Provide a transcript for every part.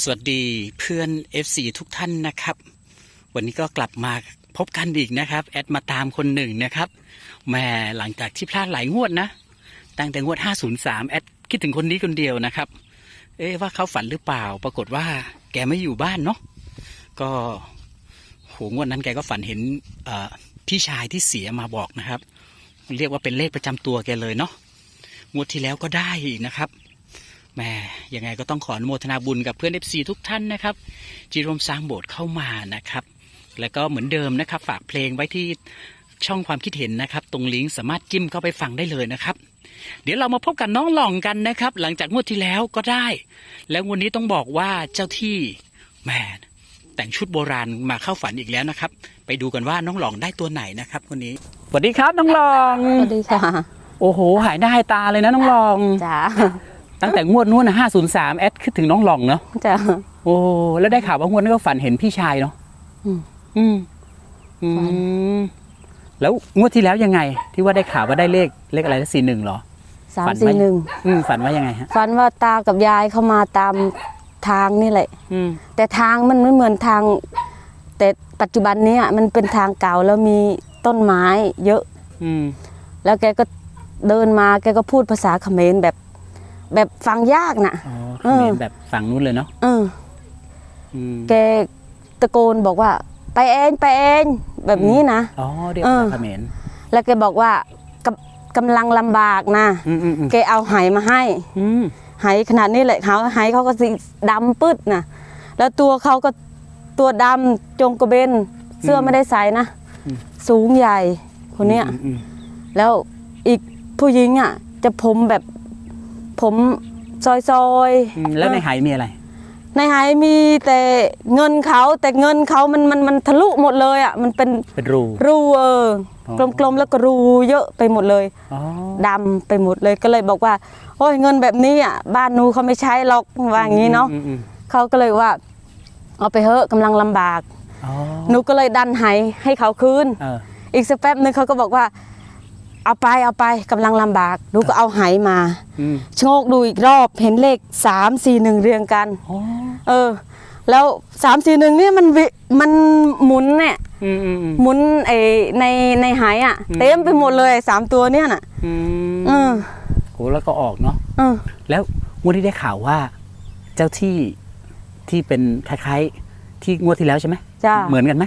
สวัสดีเพื่อน FC ทุกท่านนะครับ วันนี้ก็กลับมาพบกันอีกนะครับ แอดมาตามคนหนึ่งนะครับแหม่หลังจากที่พลาดหลายงวดนะ ตั้งแต่งวด 503 แอดคิดถึงคนนี้คนเดียวนะครับ เอ๊ะว่าเขาฝันหรือเปล่า ปรากฏว่าแกไม่อยู่บ้านเนาะก็โหงวดนั้นแกก็ฝันเห็นพี่ชายที่เสียมาบอกนะครับ เรียกว่าเป็นเลขประจำตัวแกเลยเนาะงวดที่แล้วก็ได้นะครับ แหม่ยังไงก็ต้องขออนุโมทนาบุญกับเพื่อน FC ทุกท่านนะครับที่ร่วมสร้างโบสถ์เข้ามานะครับ แล้วก็เหมือนเดิมนะครับ ฝากเพลงไว้ที่ช่องความคิดเห็นนะครับ ตรงลิงก์สามารถจิ้มเข้าไปฟังได้เลยนะครับ เดี๋ยวเรามาพบกับน้องหล่องกันนะครับ หลังจากงวดที่แล้วก็ได้ แล้ววันนี้ต้องบอกว่าเจ้าที่แหม่แต่งชุดโบราณมาเข้าฝันอีกแล้วนะครับ ไปดูกันว่าน้องหล่องได้ตัวไหนนะครับคนนี้สวัสดีครับน้องหล่องสวัสดีค่ะโอ้โหหายหน้าหายตาเลยนะน้องหล่องจ้า ตั้งแต่งวดนู้นนะห้าศูนย์สามแอดคิดถึงน้องหล่องเนาะจ้าโอ้แล้วได้ข่าวว่างวดนั้นก็ฝันเห็นพี่ชายเนาะอืม อืมอืฝัน มแล้วงวดที่แล้วยังไง ที่ว่าได้ข่าวว่าได้เลขเลขอะไรนะสี่หนึ่งเหรอ สามฝันไหม สี่หนึ่งอืมฝันว่ายังไงฮะ ฝันว่าตากับยายเข้ามาตามทางนี่แหละ อืมแต่ทางมันไม่เหมือนทาง แต่ปัจจุบันเนี้มันเป็นทางเก่าแล้วมีต้นไม้เยอะ อืมแล้วแกก็เดินมาแกก็พูดภาษาเขมรแบบ แบบฟังยากน่ะ อ๋อเออเขมรแบบฝั่งนู้นเลยเนาะเออ อืมแกตะโกนบอกว่า ไปเองไปเองแบบนี้นะ อ๋อเรียกเออภาษาเขมรแล้วแกบอกว่ากำกำลังลำบากนะอืมอืมอืมแกเอาไหมาให้ อืมไหขนาดนี้แหละเขาไหเขาก็สีดำปึ๊ดนะแล้วตัวเขาก็ตัวดำจงกระเบนเสื้อไม่ได้ใส่นะ สูงใหญ่คนเนี้ย อืมอืมแล้วอีกผู้หญิงอะ จะผมแบบ ผมซอยซอยๆอืมแล้วในหายมีอะไร ในหายมีแต่เงินเขาแต่เงินเขามันมันมันทะลุหมดเลยอะมันเป็นเป็นรู รูเอออ๋กลมๆแล้วก็รูเยอะไปหมดเลยอ๋อดำไปหมดเลยก็เลยบอกว่า โอ้ยเงินแบบนี้อะบ้านหนูเขาไม่ใช้หรอกว่าอย่างนี้เนาะ อืมอืมเขาก็เลยว่า เอาไปเถอะกำลังลำบาก อ๋อหนูก็เลยดันไหให้เขาคืน เอออีกสักแป๊บนึงเขาก็บอกว่า เอาไปเอาไปกำลังลำบากหนูก็เอาไหมาอืมชะโงกดูอีกรอบเห็นเลขสามสี่หนึ่งเรียงกันอ๋อเออ แล้วสามสี่หนึ่งเนี่ยมันวิมันหมุนเนี่ยอืมอืมอืมหมุนไอในในไหอะอืมเต็มไปหมดเลยสามตัวเนี่ยน่ะอืมเออโหแล้วก็ออกเนาะเออแล้วงวดที่ได้ข่าวว่า เจ้าที่ที่เป็นคล้ายๆที่งวดที่แล้วใช่ไหมจ้าเหมือนกันไหม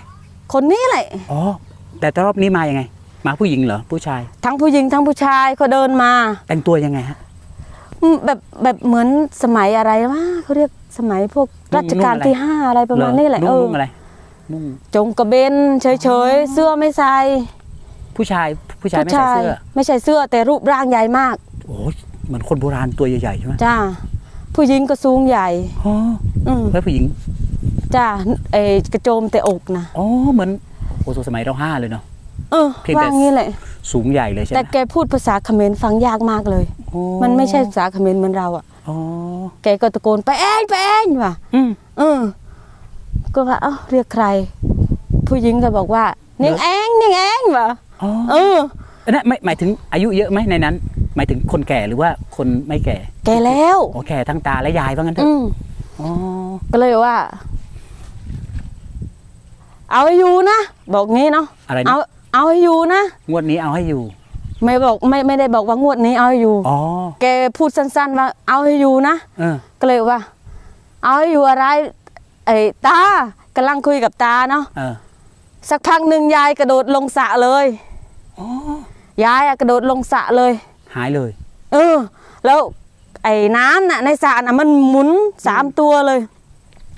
คนนี้แหละอ๋อแต่รอบนี้มายังไง มาผู้หญิงเหรอผู้ชาย ทั้งผู้หญิงทั้งผู้ชายเขาเดินมา แต่งตัวยังไงฮะอืมแบบแบบเหมือนสมัยอะไรวะเขาเรียกสมัยพวกนุ่งรัชกาลนุ่งอะไรที่ห้าอะไรประมาณนี้แหละนุ่เองอนุ่งอะไรนุ่งจงกระเบนเฉยๆเสื้อไม่ใส่ผู้ชายผู้ชายไม่ใส่เสื้อ ไม่ใส่เสื้อแต่รูปร่างใหญ่มากโอ้ยเหมือนคนโบราณตัวใหญ่ๆใช่ไหมจ้าผู้หญิงก็สูงใหญ่อ๋ออืมแล้วผู้หญิงจ้าไอกระโจมแต่อกนะอ๋อเหมือนโอ้โหสมัยเราห้าเลยเนาะ เออเพียงแต่ ว่างี้แหละ สูงใหญ่เลยใช่ไหแต่มแกพูดภาษาเขมรฟังยากมากเลย โอ้มันไม่ใช่ภาษาเขมรเหมือนเราอะ อ๋อแกก็ตะโกนไปเองไปเองว่ะ อืม เออ ก็ว่าเอ้าเรียกใคร ผู้หญิงก็บอกว่าเนียงเองเนียงเองว่ะอ๋อเออ อันนั้นไม่หมายถึงอายุเยอะไหมในนั้น หมายถึงคนแก่หรือว่าคนไม่แก่แกแล้ว โอแก่ทั้งตาและยายว่างั้นเถอือะมอ๋อก็เลยว่า เอาให้อยู่นะ บอกงี้เนาะอะไรนะเอา เอาให้อยู่นะ งวดนี้เอาให้อยู่ ไม่บอกไม่ไม่ได้บอกว่างวดนี้เอาให้อยู่ อ๋อ แกพูดสั้น ๆ ว่า เอาให้อยู่นะ เออ ก็เลยว่า เอาให้อยู่อะไร ไอ้ตากำลังคุยกับตาเนาะ เออ สักพักหนึ่งยายกระโดดลงสระเลยอ๋อ ยายอะกระโดดลงสระเลย หายเลย เออ แล้วไอ้น้ำน่ะในสระน่ะมันหมุนสามตัวเลย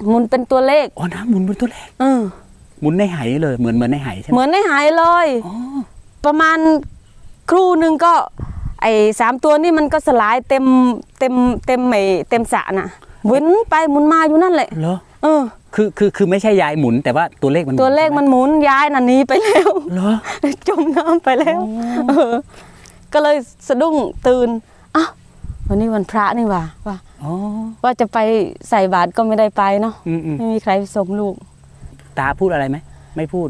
หมุนเป็นตัวเลข อ๋อ น้ำหมุนเป็นตัวแรกเออ หมุนในไหเลยเหมือนเหมือนในไหใช่ไหเหมมือนได้หายเลย อ๋อประมาณครู่หนึ่งก็ ไอ้สามตัวนี่มันก็สลายเต็มเต็มเต็มไอ้เต็มสระน่ะหมุนไปหมุนมาอยู่นั่นแหละเหรอเออ คือคือคือไม่ใช่ยายหมุนแต่ว่าตัวเลขมันหมุนตัวเลขมันหมุนย้ายน่ะหนีไปแล้ว เหรอ จมน้ำไปแล้วเออก็เลยสะดุ้งตื่นอ้าววันนี้วันพระนี่หว่าว่า อ๋อ ว่าจะไปใส่บาตรก็ไม่ได้ไปเนาะอืมอืม ไม่มีใครไปส่งลูก ตาพูดอะไรไหมไม่พูด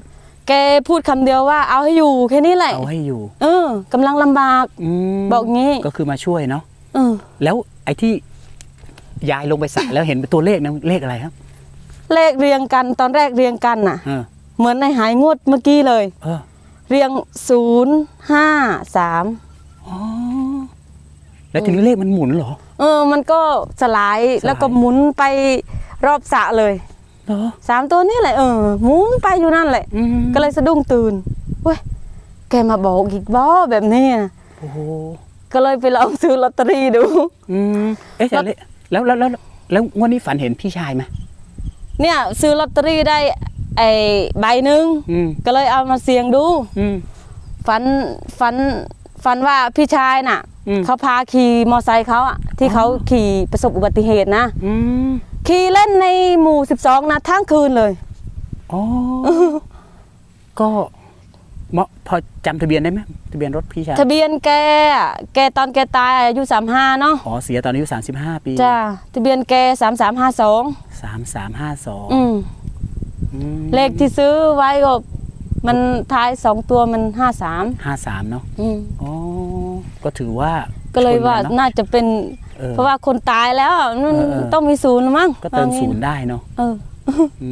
แกพูดคำเดียวว่า เอาให้อยู่แค่นี้แหละ เอาให้อยู่เออกำลังลำบากอืมบอกงี้ ก็คือมาช่วยเนาะเออแล้วไอ้ที่ยายลงไปสระแล้วเห็นเป็นตัวเลขนะเลขอะไรครับเลขเรียงกันตอนแรกเรียงกันน่ะ เออเหมือนในหายงวดเมื่อกี้เลย เออเรียงศูนย์ห้าสามอ๋อแล้วทีนี้เลขมันหมุนเหรอ เออ มันก็สลายสลายแล้วก็หมุนไปรอบสระเลยเหรอสามตัวนี่แหละเออหมุนไปอยู่นั่นแหละอืมก็เลยสะดุ้งตื่นเว้ยแกมาบอกอีกบ่แบบนี้นะโอ้โหก็เลยไปลองซื้อลอตเตอรี่ดูอืมเอ๊ะแต่เลขแล้วแล้วแล้วแล้วงวดนี้ฝันเห็นพี่ชายไหมเนี่ย ซื้อลอตเตอรี่ได้ไอ้ใบหนึ่งอืมก็เลยเอามาเสี่ยงดูอืมฝันฝันฝันว่าพี่ชายน่ะอืมเขาพาขี่มอไซค์เขาอะที่เขาขี่ประสบอุบัติเหตุนะอืม ขี่เล่นในหมู่ 12นะทั้งคืนเลย อ๋อ ก็เหมาะพอจำทะเบียนได้ไหมทะเบียนรถพี่ชายทะเบียนแกอะแกตอนแกตายอายุ35เนาะอ๋อเสียตอนอายุสามสิบห้าปีจ้าทะเบียนแก3352สามสามห้าสองอืมเลขที่ซื้อไว้ก็มันท้ายสองตัวมัน53ห้าสามเนาะอืมอ๋อก็ถือว่าก็เลยว่าชนกันเนอะน่าจะเป็น เออเพราะว่าคนตายแล้วอะมันเออเออ ต้องมีศูนย์มั้งก็เติมว่างี้ศูนย์ได้เนาะเอออื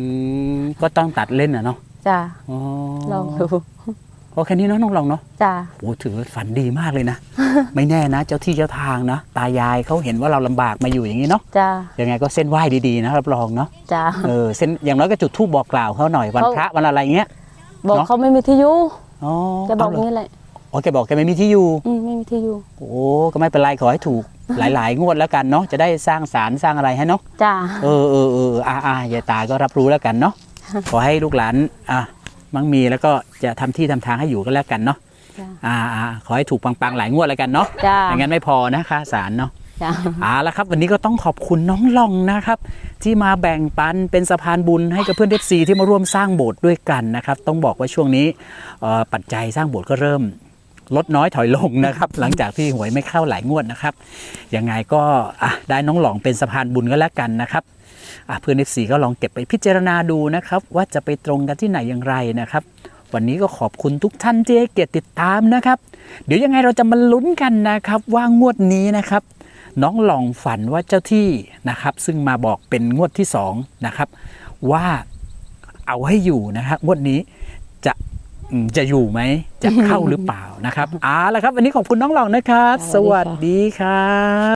มก็ต้องตัดเล่นอะเนาะจ้าอ๋อลองดูโอแค่นี้เนาะน้องลองเนาะจ้าโอ้ถือว่าฝันดีมากเลยนะ ไม่แน่นะ เจ้าที่เจ้าทางนะ ตายายเขาเห็นว่าเราลำบากมาอยู่อย่างนี้เนาะจ้ายังไงก็เส้นไหว้ดีๆนะรับรองเนาะจ้าเออเส้นอย่างน้อยก็จุดธูปบอกกล่าวเขาหน่อยวันเขาพระวันอะไรเงี้ย บอกเนอะ เขาไม่มีที่อยู่อ๋อจะบอกเาเหรงี้แหละ อ๋อแกบอกแกไม่มีที่อยู่ อืมไม่มีที่อยู่ โอ้ก็ไม่เป็นไรขอให้ถูก หลายๆ งวดแล้วกันเนาะจะได้สร้างสารสร้างอะไรให้เนาะจ้า เออเออเอออ่าอ่ายายตาก็รับรู้แล้วกันเนาะขอให้ลูกหลานอะมั่งมีแล้วก็จะทำที่ทำทางให้อยู่ก็แล้วกันเนาะจ้าอ่าอ่าขอให้ถูกปังๆหลายงวดแล้วกันเนาะจ้าไม่งั้นไม่พอนะค่าสารเนาะ จ้า เอาละครับวันนี้ก็ต้องขอบคุณน้องลองนะครับ ที่มาแบ่งปันเป็นสะพานบุญให้กับเพื่อนเอฟซีที่มาร่วมสร้างโบสถ์ด้วยกันนะครับ ต้องบอกว่าช่วงนี้เอ่อปัจจัยสร้างโบสถ์ก็เริ่ม ลดน้อยถอยลงนะครับ หลังจากที่หวยไม่เข้าหลายงวดนะครับยังไงก็อะได้น้องหลองเป็นสะพานบุญก็แล้วกันนะครับอะเพื่อนเอฟซีก็ลองเก็บไปพิจารณาดูนะครับ ว่าจะไปตรงกันที่ไหนอย่างไรนะครับ วันนี้ก็ขอบคุณทุกท่านที่ให้เกียรติติดตามนะครับ เดี๋ยวยังไงเราจะมาลุ้นกันนะครับ ว่างวดนี้นะครับ น้องหลองฝันว่าเจ้าที่นะครับ ซึ่งมาบอกเป็นงวดที่สองนะครับว่าเอาให้อยู่นะครับงวดนี้จะอืม จะอยู่ไหมจะเข้าหรือเปล่านะครับเอาละครับ วันนี้ขอบคุณน้องหลองนะครับ สวัสดีครับ